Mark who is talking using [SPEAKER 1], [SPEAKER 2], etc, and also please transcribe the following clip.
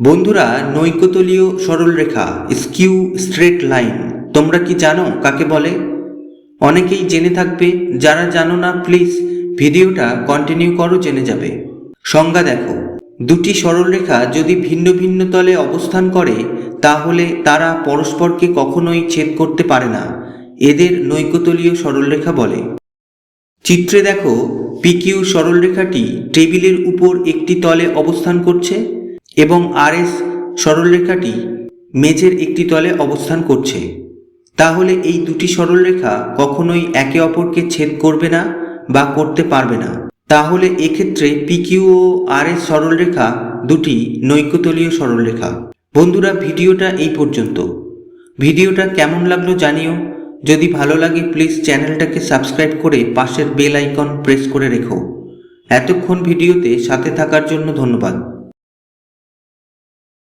[SPEAKER 1] বন্ধুরা, নৈকতলীয় সরলরেখা skew straight line তোমরা কি জানো কাকে বলে? অনেকেই জেনে থাকবে, যারা জানো না প্লিজ ভিডিওটা কন্টিনিউ করো, জেনে যাবে। সংজ্ঞা দেখো, দুটি সরলরেখা যদি ভিন্ন ভিন্ন তলে অবস্থান করে, তাহলে তারা পরস্পরকে কখনোই ছেদ করতে পারে না, এদের নৈকতলীয় সরলরেখা বলে। চিত্রে দেখো পিকিউ সরলরেখাটি টেবিলের উপর একটি তলে অবস্থান করছে। এবং আরএস সরলরেখাটি মেঝের একটি তলে অবস্থান করছে। তাহলে এই দুটি সরলরেখা কখনোই একে অপরকে ছেদ করবে না বা করতে পারবে না। তাহলে এক্ষেত্রে পিকিউ ও আরএস সরলরেখা দুটি নৈকতলীয় সরলরেখা। বন্ধুরা, ভিডিওটা এই পর্যন্ত। ভিডিওটা কেমন লাগল জানিও। যদি ভালো লাগে প্লিজ চ্যানেলটাকে সাবস্ক্রাইব করে পাশের বেল আইকন প্রেস করে রেখো। এতক্ষণ ভিডিওতে সাথে থাকার জন্য ধন্যবাদ।